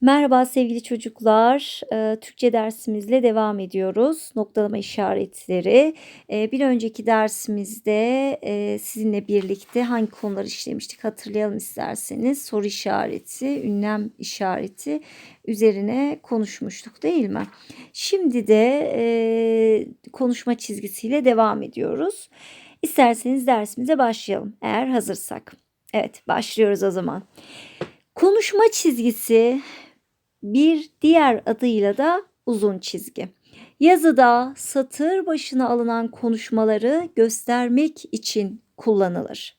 Merhaba sevgili çocuklar. Eee, Türkçe dersimizle devam ediyoruz. Noktalama işaretleri. Eee, bir önceki dersimizde eee, sizinle birlikte hangi konuları işlemiştik hatırlayalım isterseniz. Soru işareti, ünlem işareti üzerine konuşmuştuk değil mi? Şimdi de eee, konuşma çizgisiyle devam ediyoruz. İsterseniz dersimize başlayalım eğer hazırsak. Evet başlıyoruz o zaman. Konuşma çizgisi bir diğer adıyla da uzun çizgi. Yazıda satır başına alınan konuşmaları göstermek için kullanılır.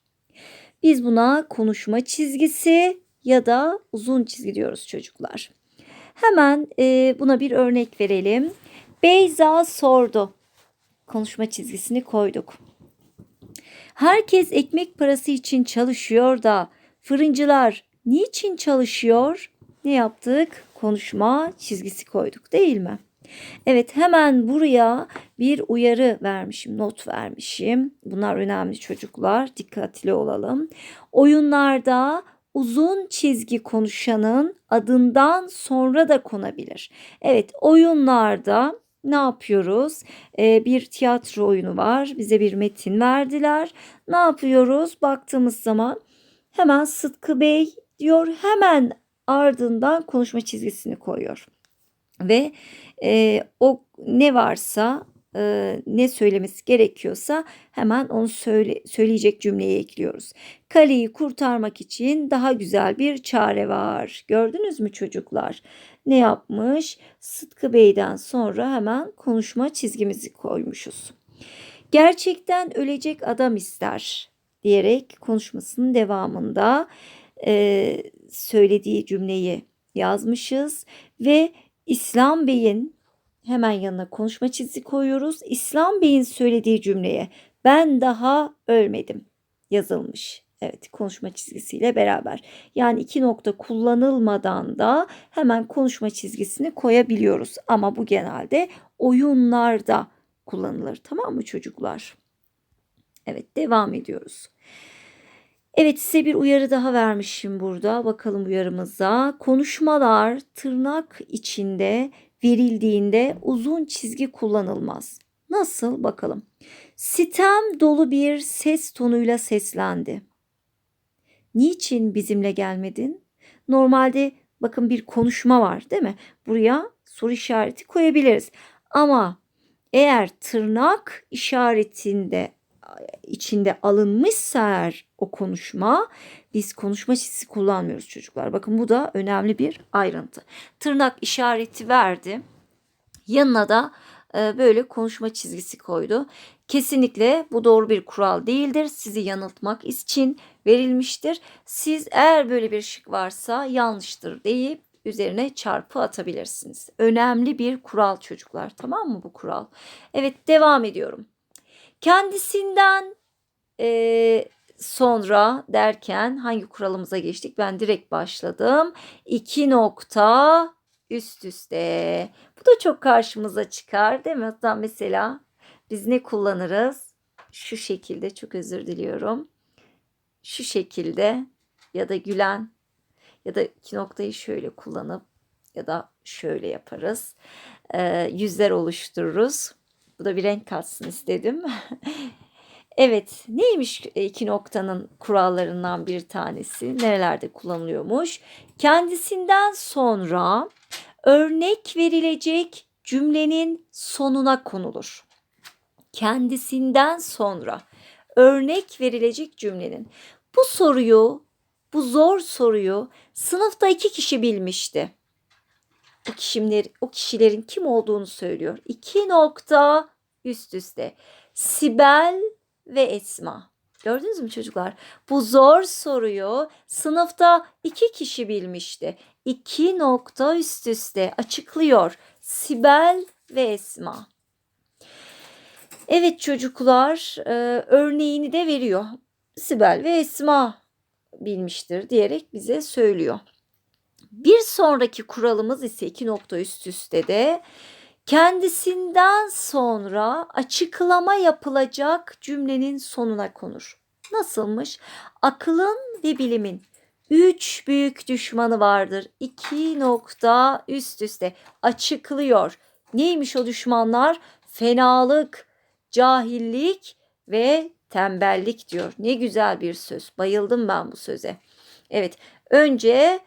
Biz buna konuşma çizgisi ya da uzun çizgi diyoruz çocuklar. Hemen e, buna bir örnek verelim. Beyza sordu. Konuşma çizgisini koyduk. Herkes ekmek parası için çalışıyor da fırıncılar niçin çalışıyor? Ne yaptık? Konuşma çizgisi koyduk değil mi? Evet hemen buraya bir uyarı vermişim, not vermişim. Bunlar önemli çocuklar. Dikkatli olalım. Oyunlarda uzun çizgi konuşanın adından sonra da konabilir. Evet oyunlarda ne yapıyoruz? Ee, bir tiyatro oyunu var. Bize bir metin verdiler. Ne yapıyoruz? Baktığımız zaman hemen Sıtkı Bey diyor. Hemen ardından konuşma çizgisini koyuyor. Ve e, o ne varsa e, ne söylemesi gerekiyorsa hemen onu söyle, söyleyecek cümleyi ekliyoruz. Kaleyi kurtarmak için daha güzel bir çare var. Gördünüz mü çocuklar? Ne yapmış? Sıtkı Bey'den sonra hemen konuşma çizgimizi koymuşuz. Gerçekten ölecek adam ister diyerek konuşmasının devamında e, söylediği cümleyi yazmışız ve İslam Bey'in hemen yanına konuşma çizgi koyuyoruz. İslam Bey'in söylediği cümleye ben daha ölmedim yazılmış. Evet konuşma çizgisiyle beraber. Yani iki nokta kullanılmadan da hemen konuşma çizgisini koyabiliyoruz. Ama bu genelde oyunlarda kullanılır. Tamam mı çocuklar? Evet devam ediyoruz. Evet size bir uyarı daha vermişim burada. Bakalım uyarımıza. Konuşmalar tırnak içinde verildiğinde uzun çizgi kullanılmaz. Nasıl bakalım. Sitem dolu bir ses tonuyla seslendi. Niçin bizimle gelmedin? Normalde bakın bir konuşma var değil mi? Buraya soru işareti koyabiliriz. Ama eğer tırnak işaretinde içinde alınmışsa eğer o konuşma biz konuşma çizgisi kullanmıyoruz çocuklar. Bakın bu da önemli bir ayrıntı. Tırnak işareti verdi. Yanına da e, böyle konuşma çizgisi koydu. Kesinlikle bu doğru bir kural değildir. Sizi yanıltmak için verilmiştir. Siz eğer böyle bir şık varsa yanlıştır deyip üzerine çarpı atabilirsiniz. Önemli bir kural çocuklar. Tamam mı bu kural? Evet devam ediyorum. Kendisinden e, sonra derken hangi kuralımıza geçtik? Ben direkt başladım. İki nokta üst üste. Bu da çok karşımıza çıkar değil mi? Hatta mesela biz ne kullanırız? Şu şekilde çok özür diliyorum. Şu şekilde ya da gülen ya da iki noktayı şöyle kullanıp ya da şöyle yaparız. Ee, yüzler oluştururuz. Bu da bir renk katsın istedim. evet neymiş iki noktanın kurallarından bir tanesi? Nerelerde kullanılıyormuş? Kendisinden sonra örnek verilecek cümlenin sonuna konulur. Kendisinden sonra örnek verilecek cümlenin. Bu soruyu, bu zor soruyu sınıfta iki kişi bilmişti o kişiler, o kişilerin kim olduğunu söylüyor. İki nokta üst üste. Sibel ve Esma. Gördünüz mü çocuklar? Bu zor soruyu sınıfta iki kişi bilmişti. İki nokta üst üste açıklıyor. Sibel ve Esma. Evet çocuklar e, örneğini de veriyor. Sibel ve Esma bilmiştir diyerek bize söylüyor. Bir sonraki kuralımız ise iki nokta üst üste de kendisinden sonra açıklama yapılacak cümlenin sonuna konur. Nasılmış? Akılın ve bilimin Üç büyük düşmanı vardır. İki nokta üst üste açıklıyor. Neymiş o düşmanlar? Fenalık, cahillik ve tembellik diyor. Ne güzel bir söz. Bayıldım ben bu söze. Evet. Önce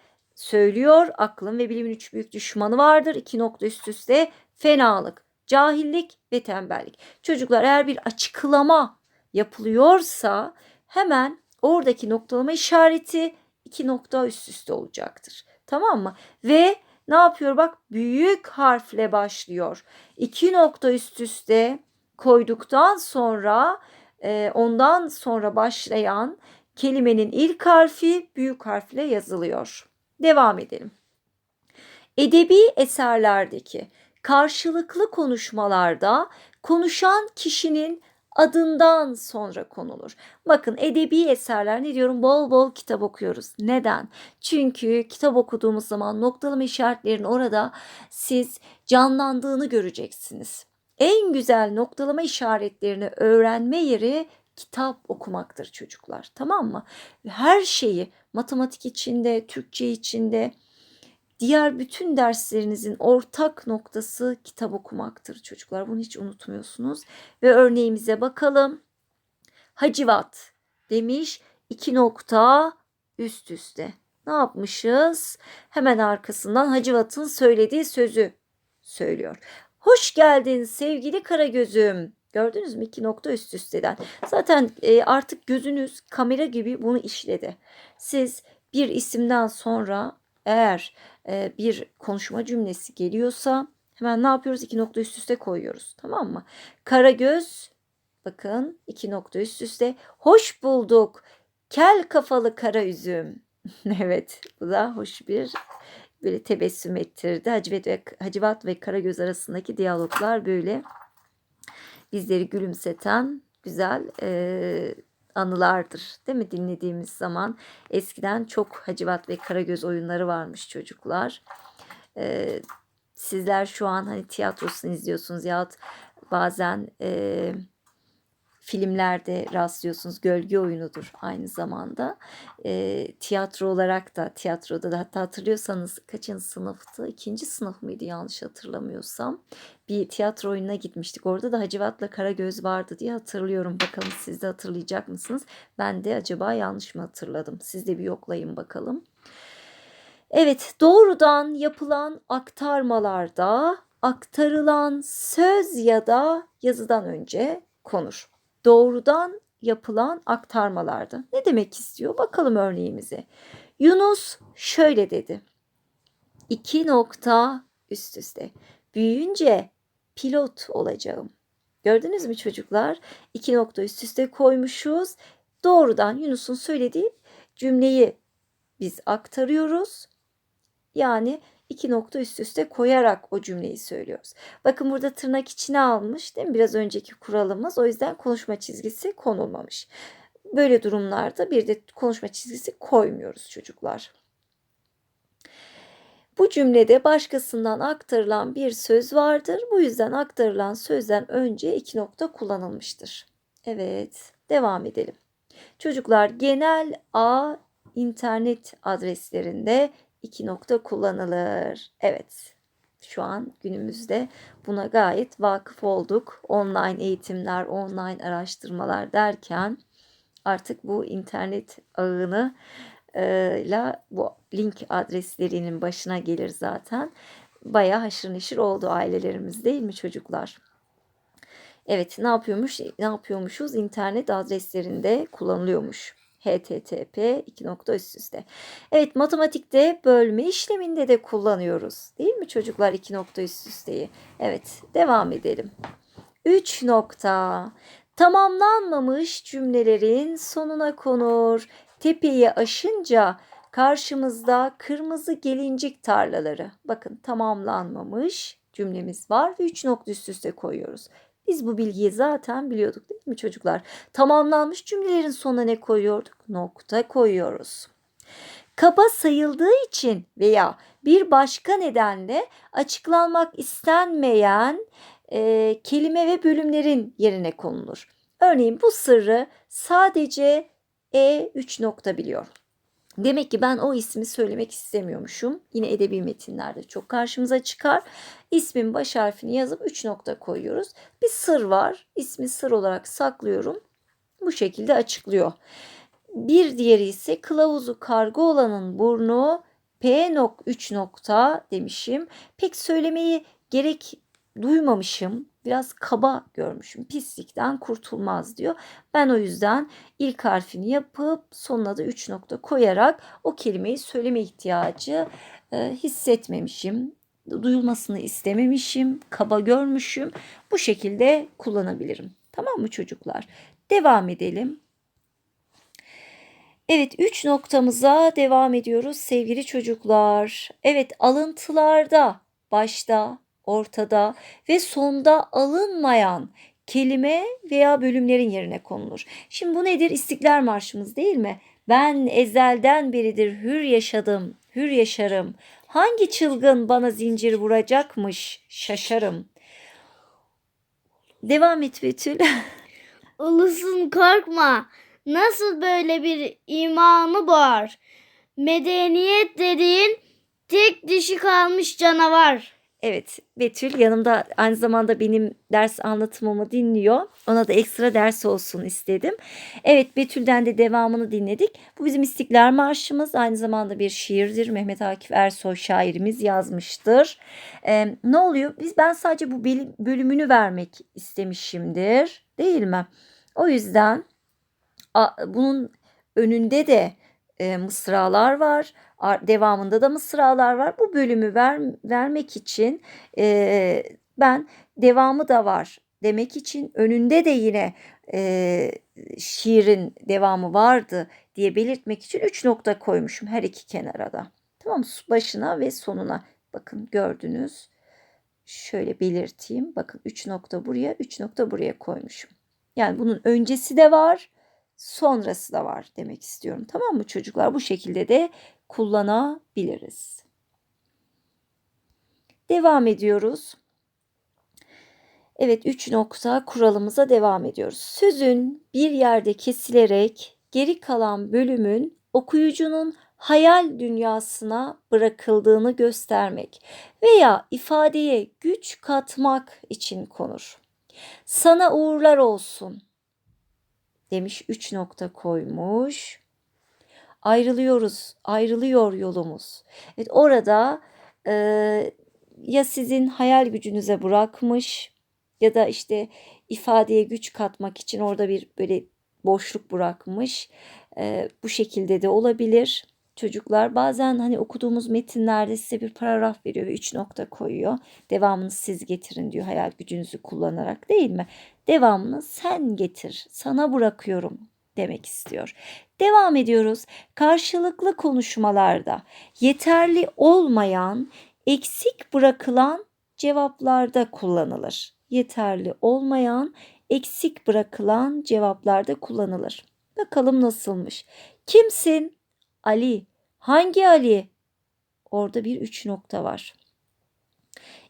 söylüyor aklın ve bilimin üç büyük düşmanı vardır. İki nokta üst üste fenalık, cahillik ve tembellik. Çocuklar eğer bir açıklama yapılıyorsa hemen oradaki noktalama işareti iki nokta üst üste olacaktır. Tamam mı? Ve ne yapıyor bak büyük harfle başlıyor. İki nokta üst üste koyduktan sonra e, ondan sonra başlayan kelimenin ilk harfi büyük harfle yazılıyor. Devam edelim. Edebi eserlerdeki karşılıklı konuşmalarda konuşan kişinin adından sonra konulur. Bakın edebi eserler ne diyorum bol bol kitap okuyoruz. Neden? Çünkü kitap okuduğumuz zaman noktalama işaretlerin orada siz canlandığını göreceksiniz. En güzel noktalama işaretlerini öğrenme yeri kitap okumaktır çocuklar. Tamam mı? Her şeyi matematik içinde, Türkçe içinde, diğer bütün derslerinizin ortak noktası kitap okumaktır çocuklar. Bunu hiç unutmuyorsunuz. Ve örneğimize bakalım. Hacivat demiş iki nokta üst üste. Ne yapmışız? Hemen arkasından Hacivat'ın söylediği sözü söylüyor. Hoş geldin sevgili Karagöz'üm. Gördünüz mü? iki nokta üst üsteden. Zaten e, artık gözünüz kamera gibi bunu işledi. Siz bir isimden sonra eğer e, bir konuşma cümlesi geliyorsa hemen ne yapıyoruz? İki nokta üst üste koyuyoruz. Tamam mı? Karagöz bakın iki nokta üst üste. Hoş bulduk. Kel kafalı kara üzüm. evet bu da hoş bir böyle tebessüm ettirdi. Hacivat ve, Hacivat ve Karagöz arasındaki diyaloglar böyle bizleri gülümseten güzel e, anılardır. Değil mi? Dinlediğimiz zaman eskiden çok Hacivat ve Karagöz oyunları varmış çocuklar. E, sizler şu an hani tiyatrosunu izliyorsunuz yahut bazen e, filmlerde rastlıyorsunuz. Gölge oyunudur aynı zamanda. E, tiyatro olarak da tiyatroda da hatta hatırlıyorsanız kaçıncı sınıftı? İkinci sınıf mıydı yanlış hatırlamıyorsam. Bir tiyatro oyununa gitmiştik. Orada da Hacivat'la Karagöz vardı diye hatırlıyorum. Bakalım siz de hatırlayacak mısınız? Ben de acaba yanlış mı hatırladım? Siz de bir yoklayın bakalım. Evet doğrudan yapılan aktarmalarda aktarılan söz ya da yazıdan önce konur doğrudan yapılan aktarmalarda. Ne demek istiyor? Bakalım örneğimize. Yunus şöyle dedi. İki nokta üst üste. Büyüyünce pilot olacağım. Gördünüz mü çocuklar? İki nokta üst üste koymuşuz. Doğrudan Yunus'un söylediği cümleyi biz aktarıyoruz. Yani iki nokta üst üste koyarak o cümleyi söylüyoruz. Bakın burada tırnak içine almış değil mi? Biraz önceki kuralımız. O yüzden konuşma çizgisi konulmamış. Böyle durumlarda bir de konuşma çizgisi koymuyoruz çocuklar. Bu cümlede başkasından aktarılan bir söz vardır. Bu yüzden aktarılan sözden önce iki nokta kullanılmıştır. Evet, devam edelim. Çocuklar genel A internet adreslerinde iki nokta kullanılır. Evet şu an günümüzde buna gayet vakıf olduk. Online eğitimler, online araştırmalar derken artık bu internet ağını ile bu link adreslerinin başına gelir zaten. Baya haşır neşir oldu ailelerimiz değil mi çocuklar? Evet ne yapıyormuş? Ne yapıyormuşuz? İnternet adreslerinde kullanılıyormuş. HTTP iki nokta üst üste. Evet matematikte bölme işleminde de kullanıyoruz. Değil mi çocuklar iki nokta üst üsteyi? Evet devam edelim. 3 nokta. Tamamlanmamış cümlelerin sonuna konur. Tepeyi aşınca karşımızda kırmızı gelincik tarlaları. Bakın tamamlanmamış cümlemiz var ve 3 nokta üst üste koyuyoruz. Biz bu bilgiyi zaten biliyorduk değil mi çocuklar? Tamamlanmış cümlelerin sonuna ne koyuyorduk? Nokta koyuyoruz. Kaba sayıldığı için veya bir başka nedenle açıklanmak istenmeyen e, kelime ve bölümlerin yerine konulur. Örneğin bu sırrı sadece E3 nokta biliyor. Demek ki ben o ismi söylemek istemiyormuşum. Yine edebi metinlerde çok karşımıza çıkar. İsmin baş harfini yazıp 3 nokta koyuyoruz. Bir sır var. İsmi sır olarak saklıyorum. Bu şekilde açıklıyor. Bir diğeri ise kılavuzu kargo olanın burnu P nok 3 nokta demişim. Pek söylemeyi gerek duymamışım. Biraz kaba görmüşüm. Pislikten kurtulmaz diyor. Ben o yüzden ilk harfini yapıp sonuna da 3 nokta koyarak o kelimeyi söyleme ihtiyacı e, hissetmemişim. Duyulmasını istememişim. Kaba görmüşüm. Bu şekilde kullanabilirim. Tamam mı çocuklar? Devam edelim. Evet 3 noktamıza devam ediyoruz sevgili çocuklar. Evet alıntılarda başta, ortada ve sonda alınmayan kelime veya bölümlerin yerine konulur. Şimdi bu nedir? İstiklal Marşımız değil mi? Ben ezelden beridir hür yaşadım, hür yaşarım. Hangi çılgın bana zincir vuracakmış şaşarım. Devam et Betül. Ulusun korkma. Nasıl böyle bir imanı var? Medeniyet dediğin tek dişi kalmış canavar. Evet Betül yanımda aynı zamanda benim ders anlatımımı dinliyor. Ona da ekstra ders olsun istedim. Evet Betül'den de devamını dinledik. Bu bizim İstiklal Marşımız. Aynı zamanda bir şiirdir. Mehmet Akif Ersoy şairimiz yazmıştır. Ee, ne oluyor? Biz ben sadece bu bölümünü vermek istemişimdir. Değil mi? O yüzden bunun önünde de e, mısralar var. Devamında da mısralar var. Bu bölümü ver, vermek için e, ben devamı da var demek için önünde de yine e, şiirin devamı vardı diye belirtmek için 3 nokta koymuşum her iki kenara da. Tamam? Başına ve sonuna. Bakın gördünüz. Şöyle belirteyim. Bakın 3 nokta buraya, 3 nokta buraya koymuşum. Yani bunun öncesi de var, sonrası da var demek istiyorum. Tamam mı çocuklar? Bu şekilde de kullanabiliriz. Devam ediyoruz. Evet 3 nokta kuralımıza devam ediyoruz. Sözün bir yerde kesilerek geri kalan bölümün okuyucunun hayal dünyasına bırakıldığını göstermek veya ifadeye güç katmak için konur. Sana uğurlar olsun demiş 3 nokta koymuş. Ayrılıyoruz, ayrılıyor yolumuz. Evet orada e, ya sizin hayal gücünüze bırakmış ya da işte ifadeye güç katmak için orada bir böyle boşluk bırakmış. E, bu şekilde de olabilir. Çocuklar bazen hani okuduğumuz metinlerde size bir paragraf veriyor ve 3 nokta koyuyor. Devamını siz getirin diyor hayal gücünüzü kullanarak değil mi? Devamını sen getir, sana bırakıyorum demek istiyor. Devam ediyoruz. Karşılıklı konuşmalarda yeterli olmayan, eksik bırakılan cevaplarda kullanılır. Yeterli olmayan, eksik bırakılan cevaplarda kullanılır. Bakalım nasılmış. Kimsin? Ali. Hangi Ali? Orada bir üç nokta var.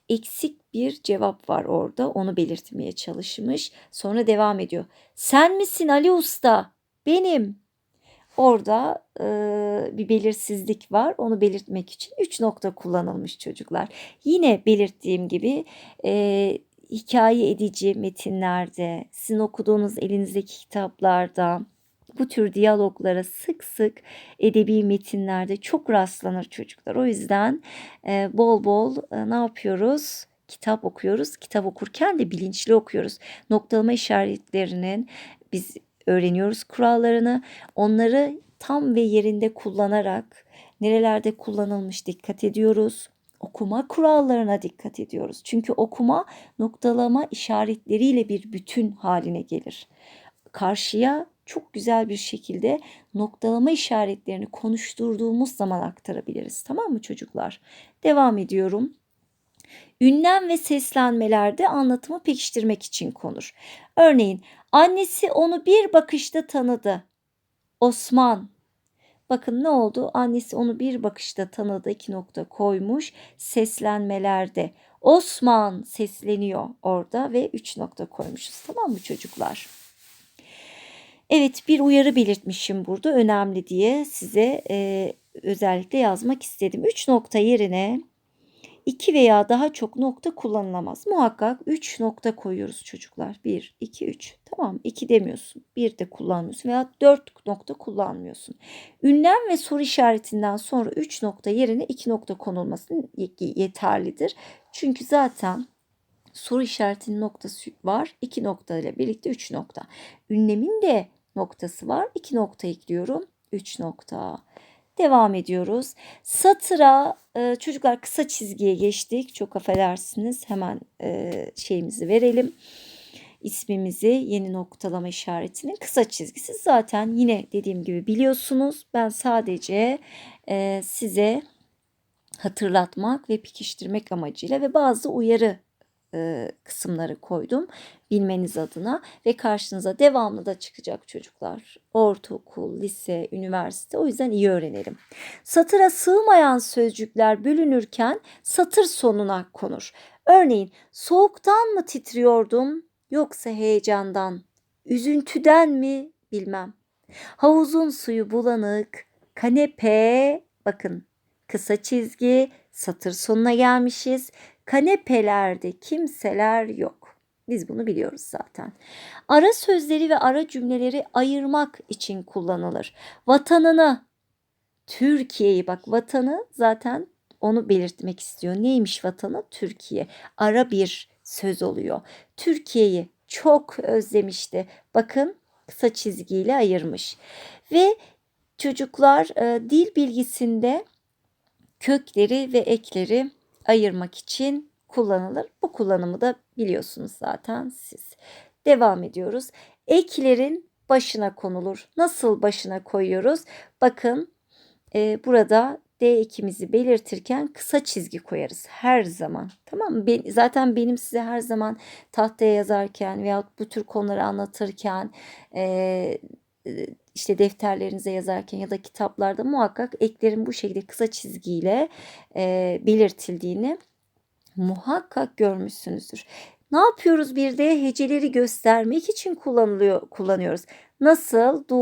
Eksik bir cevap var orada. Onu belirtmeye çalışmış. Sonra devam ediyor. Sen misin Ali Usta? Benim. Orada e, bir belirsizlik var. Onu belirtmek için üç nokta kullanılmış çocuklar. Yine belirttiğim gibi e, hikaye edici metinlerde, sizin okuduğunuz elinizdeki kitaplarda, bu tür diyaloglara sık sık edebi metinlerde çok rastlanır çocuklar. O yüzden e, bol bol e, ne yapıyoruz? Kitap okuyoruz. Kitap okurken de bilinçli okuyoruz. Noktalama işaretlerinin biz öğreniyoruz kurallarını. Onları tam ve yerinde kullanarak nerelerde kullanılmış dikkat ediyoruz. Okuma kurallarına dikkat ediyoruz. Çünkü okuma noktalama işaretleriyle bir bütün haline gelir. Karşıya çok güzel bir şekilde noktalama işaretlerini konuşturduğumuz zaman aktarabiliriz. Tamam mı çocuklar? Devam ediyorum. Ünlem ve seslenmelerde anlatımı pekiştirmek için konur. Örneğin annesi onu bir bakışta tanıdı. Osman. Bakın ne oldu? Annesi onu bir bakışta tanıdı. iki nokta koymuş. Seslenmelerde. Osman sesleniyor orada ve üç nokta koymuşuz. Tamam mı çocuklar? Evet bir uyarı belirtmişim burada önemli diye size e, özellikle yazmak istedim. 3 nokta yerine 2 veya daha çok nokta kullanılamaz. Muhakkak 3 nokta koyuyoruz çocuklar. 1, 2, 3. Tamam 2 demiyorsun. 1 de kullanmıyorsun veya 4 nokta kullanmıyorsun. Ünlem ve soru işaretinden sonra 3 nokta yerine 2 nokta konulması yeterlidir. Çünkü zaten soru işaretinin noktası var. 2 nokta ile birlikte 3 nokta. Ünlemin de noktası var. 2 nokta ekliyorum. 3 nokta. Devam ediyoruz. Satıra e, çocuklar kısa çizgiye geçtik. Çok affedersiniz. Hemen e, şeyimizi verelim. İsmimizi yeni noktalama işaretinin kısa çizgisi. Zaten yine dediğim gibi biliyorsunuz. Ben sadece e, size hatırlatmak ve pekiştirmek amacıyla ve bazı uyarı e, kısımları koydum bilmeniz adına ve karşınıza devamlı da çıkacak çocuklar. Ortaokul, lise, üniversite o yüzden iyi öğrenelim. Satıra sığmayan sözcükler bölünürken satır sonuna konur. Örneğin soğuktan mı titriyordum yoksa heyecandan, üzüntüden mi bilmem. Havuzun suyu bulanık, kanepe bakın kısa çizgi satır sonuna gelmişiz. Kanepelerde kimseler yok. Biz bunu biliyoruz zaten. Ara sözleri ve ara cümleleri ayırmak için kullanılır. Vatanını, Türkiye'yi bak vatanı zaten onu belirtmek istiyor. Neymiş vatanı? Türkiye. Ara bir söz oluyor. Türkiye'yi çok özlemişti. Bakın kısa çizgiyle ayırmış. Ve çocuklar e, dil bilgisinde kökleri ve ekleri ayırmak için kullanılır. Bu kullanımı da biliyorsunuz zaten siz. Devam ediyoruz. Eklerin başına konulur. Nasıl başına koyuyoruz? Bakın e, burada D ekimizi belirtirken kısa çizgi koyarız her zaman. Tamam mı? Ben, zaten benim size her zaman tahtaya yazarken veyahut bu tür konuları anlatırken e, işte defterlerinize yazarken ya da kitaplarda muhakkak eklerin bu şekilde kısa çizgiyle e, belirtildiğini muhakkak görmüşsünüzdür. Ne yapıyoruz bir de heceleri göstermek için kullanılıyor kullanıyoruz. Nasıl? Du,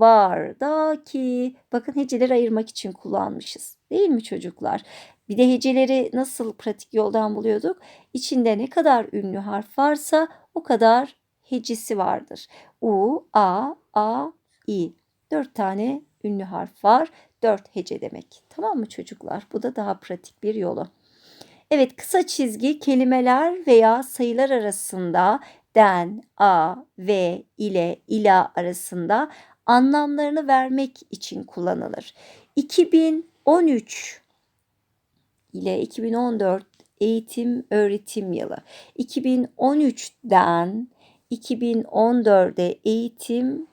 var, da, ki. Bakın heceleri ayırmak için kullanmışız. Değil mi çocuklar? Bir de heceleri nasıl pratik yoldan buluyorduk? İçinde ne kadar ünlü harf varsa o kadar hecesi vardır. U, A, A, İ. Dört tane ünlü harf var. Dört hece demek. Tamam mı çocuklar? Bu da daha pratik bir yolu. Evet kısa çizgi kelimeler veya sayılar arasında den, a, ve, ile, ila arasında anlamlarını vermek için kullanılır. 2013 ile 2014 eğitim öğretim yılı. 2013'den 2014'e eğitim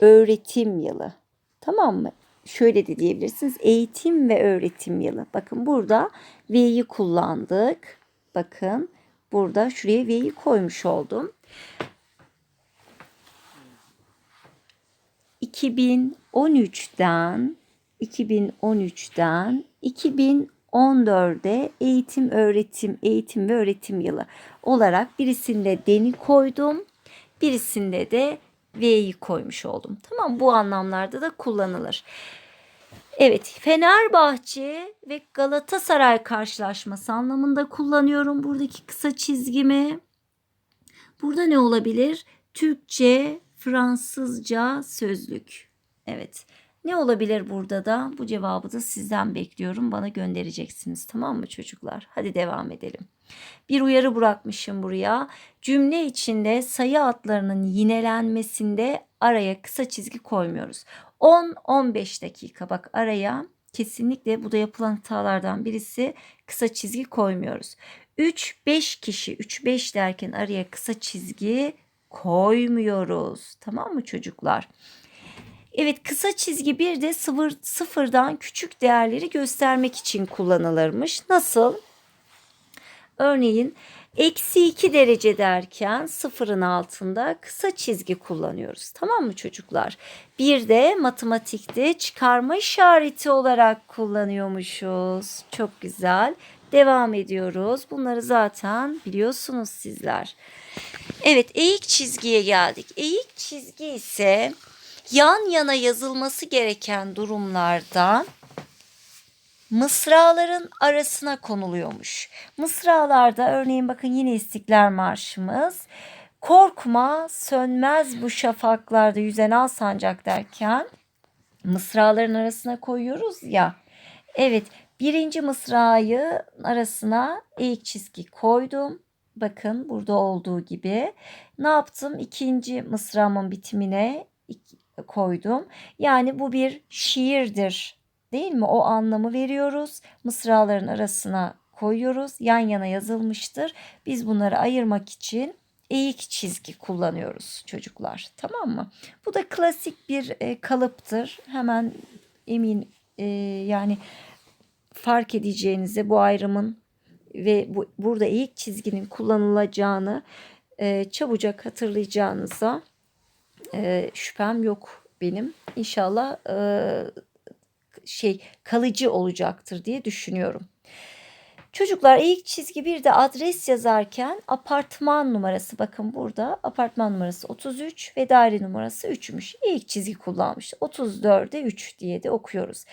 öğretim yılı. Tamam mı? Şöyle de diyebilirsiniz. Eğitim ve öğretim yılı. Bakın burada V'yi kullandık. Bakın burada şuraya V'yi koymuş oldum. 2013'den 2013'den 2014'e eğitim öğretim eğitim ve öğretim yılı olarak birisinde deni koydum. Birisinde de V'yi koymuş oldum. Tamam bu anlamlarda da kullanılır. Evet Fenerbahçe ve Galatasaray karşılaşması anlamında kullanıyorum buradaki kısa çizgimi. Burada ne olabilir? Türkçe, Fransızca sözlük. Evet. Ne olabilir burada da? Bu cevabı da sizden bekliyorum. Bana göndereceksiniz. Tamam mı çocuklar? Hadi devam edelim. Bir uyarı bırakmışım buraya. Cümle içinde sayı adlarının yinelenmesinde araya kısa çizgi koymuyoruz. 10-15 dakika bak araya kesinlikle bu da yapılan hatalardan birisi kısa çizgi koymuyoruz. 3-5 kişi 3-5 derken araya kısa çizgi koymuyoruz. Tamam mı çocuklar? Evet kısa çizgi bir de sıfır, sıfırdan küçük değerleri göstermek için kullanılırmış. Nasıl? Örneğin Eksi 2 derece derken sıfırın altında kısa çizgi kullanıyoruz. Tamam mı çocuklar? Bir de matematikte çıkarma işareti olarak kullanıyormuşuz. Çok güzel. Devam ediyoruz. Bunları zaten biliyorsunuz sizler. Evet eğik çizgiye geldik. Eğik çizgi ise yan yana yazılması gereken durumlarda mısraların arasına konuluyormuş. Mısralarda örneğin bakın yine İstiklal Marşımız. Korkma sönmez bu şafaklarda yüzen al sancak derken mısraların arasına koyuyoruz ya. Evet birinci mısrayı arasına eğik çizgi koydum. Bakın burada olduğu gibi. Ne yaptım? İkinci mısramın bitimine koydum. Yani bu bir şiirdir değil mi? O anlamı veriyoruz. Mısraların arasına koyuyoruz. Yan yana yazılmıştır. Biz bunları ayırmak için eğik çizgi kullanıyoruz çocuklar. Tamam mı? Bu da klasik bir e, kalıptır. Hemen emin e, yani fark edeceğinize bu ayrımın ve bu, burada eğik çizginin kullanılacağını e, çabucak hatırlayacağınıza e, şüphem yok benim. İnşallah e, şey kalıcı olacaktır diye düşünüyorum. Çocuklar eğik çizgi bir de adres yazarken apartman numarası bakın burada apartman numarası 33 ve daire numarası 3'müş. Eğik çizgi kullanmış. 34'e 3 diye de okuyoruz.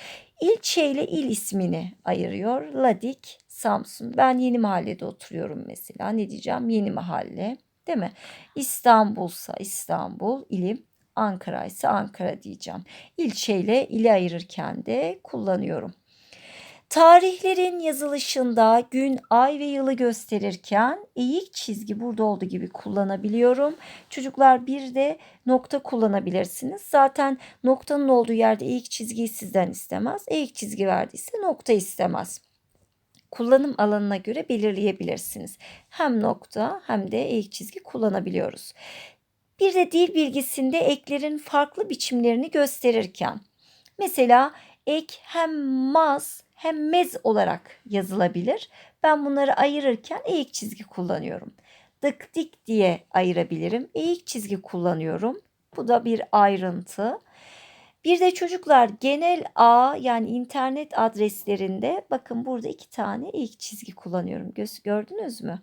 İlçe il ismini ayırıyor. Ladik, Samsun. Ben yeni mahallede oturuyorum mesela. Ne diyeceğim? Yeni mahalle. Değil mi? İstanbul'sa İstanbul, ilim Ankara ise Ankara diyeceğim. İlçeyle ili ayırırken de kullanıyorum. Tarihlerin yazılışında gün, ay ve yılı gösterirken eğik çizgi burada olduğu gibi kullanabiliyorum. Çocuklar bir de nokta kullanabilirsiniz. Zaten noktanın olduğu yerde eğik çizgiyi sizden istemez. Eğik çizgi verdiyse nokta istemez. Kullanım alanına göre belirleyebilirsiniz. Hem nokta hem de eğik çizgi kullanabiliyoruz. Bir de dil bilgisinde eklerin farklı biçimlerini gösterirken mesela ek hem maz hem mez olarak yazılabilir. Ben bunları ayırırken eğik çizgi kullanıyorum. Dık dik diye ayırabilirim. Eğik çizgi kullanıyorum. Bu da bir ayrıntı. Bir de çocuklar genel ağ yani internet adreslerinde bakın burada iki tane eğik çizgi kullanıyorum. Gördünüz mü?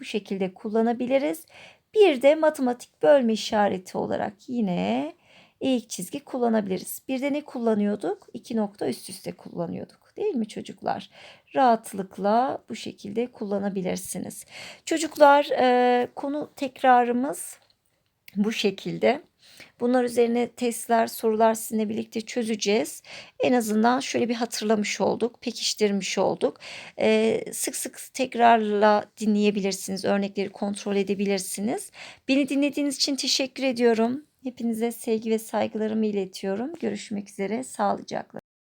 Bu şekilde kullanabiliriz. Bir de matematik bölme işareti olarak yine eğik çizgi kullanabiliriz. Bir de ne kullanıyorduk? İki nokta üst üste kullanıyorduk. Değil mi çocuklar? Rahatlıkla bu şekilde kullanabilirsiniz. Çocuklar konu tekrarımız bu şekilde. Bunlar üzerine testler, sorular sizinle birlikte çözeceğiz. En azından şöyle bir hatırlamış olduk, pekiştirmiş olduk. Ee, sık sık tekrarla dinleyebilirsiniz, örnekleri kontrol edebilirsiniz. Beni dinlediğiniz için teşekkür ediyorum. Hepinize sevgi ve saygılarımı iletiyorum. Görüşmek üzere, sağlıcakla.